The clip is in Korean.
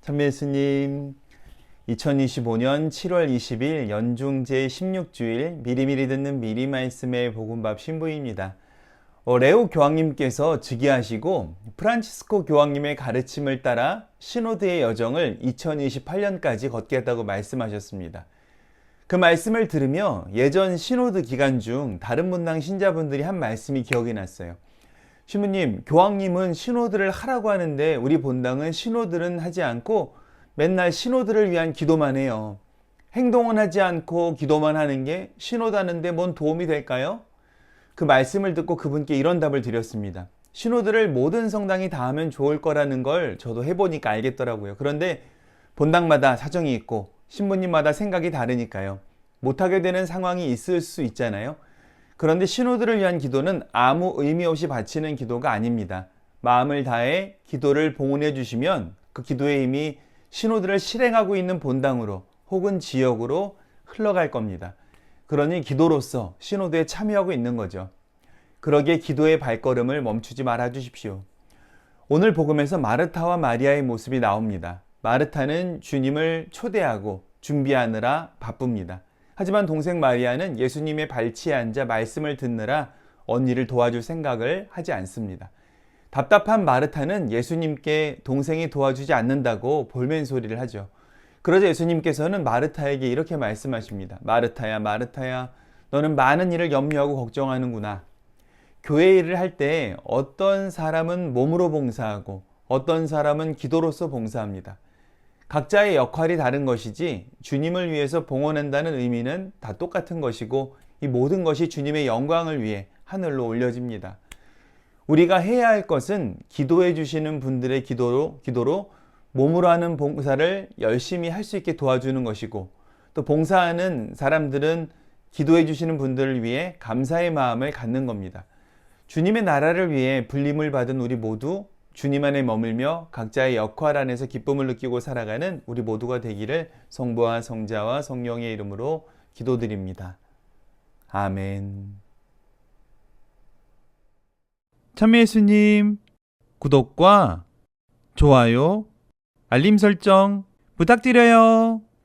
참예수님, 2025년 7월 20일 연중 제16주일 미리미리 듣는 미리 말씀의 복음밥 신부입니다. 어, 레오 교황님께서 즉위하시고 프란치스코 교황님의 가르침을 따라 신호드의 여정을 2028년까지 걷겠다고 말씀하셨습니다. 그 말씀을 들으며 예전 신호드 기간 중 다른 문당 신자분들이 한 말씀이 기억이 났어요. 신부님, 교황님은 신호들을 하라고 하는데 우리 본당은 신호들은 하지 않고 맨날 신호들을 위한 기도만 해요. 행동은 하지 않고 기도만 하는 게 신호다는데 뭔 도움이 될까요? 그 말씀을 듣고 그분께 이런 답을 드렸습니다. 신호들을 모든 성당이 다 하면 좋을 거라는 걸 저도 해보니까 알겠더라고요. 그런데 본당마다 사정이 있고 신부님마다 생각이 다르니까요. 못하게 되는 상황이 있을 수 있잖아요. 그런데 신호들을 위한 기도는 아무 의미 없이 바치는 기도가 아닙니다. 마음을 다해 기도를 봉헌해 주시면 그 기도의 힘이 신호들을 실행하고 있는 본당으로 혹은 지역으로 흘러갈 겁니다. 그러니 기도로서 신호도에 참여하고 있는 거죠. 그러기에 기도의 발걸음을 멈추지 말아 주십시오. 오늘 복음에서 마르타와 마리아의 모습이 나옵니다. 마르타는 주님을 초대하고 준비하느라 바쁩니다. 하지만 동생 마리아는 예수님의 발치에 앉아 말씀을 듣느라 언니를 도와줄 생각을 하지 않습니다. 답답한 마르타는 예수님께 동생이 도와주지 않는다고 볼멘 소리를 하죠. 그러자 예수님께서는 마르타에게 이렇게 말씀하십니다. 마르타야, 마르타야, 너는 많은 일을 염려하고 걱정하는구나. 교회 일을 할 때 어떤 사람은 몸으로 봉사하고 어떤 사람은 기도로서 봉사합니다. 각자의 역할이 다른 것이지 주님을 위해서 봉헌한다는 의미는 다 똑같은 것이고 이 모든 것이 주님의 영광을 위해 하늘로 올려집니다. 우리가 해야 할 것은 기도해 주시는 분들의 기도로 기도로 몸으로 하는 봉사를 열심히 할 수 있게 도와주는 것이고 또 봉사하는 사람들은 기도해 주시는 분들을 위해 감사의 마음을 갖는 겁니다. 주님의 나라를 위해 불림을 받은 우리 모두 주님 안에 머물며 각자의 역할 안에서 기쁨을 느끼고 살아가는 우리 모두가 되기를 성부와 성자와 성령의 이름으로 기도드립니다. 아멘. 참 예수님 구독과 좋아요, 알림 설정 부탁드려요.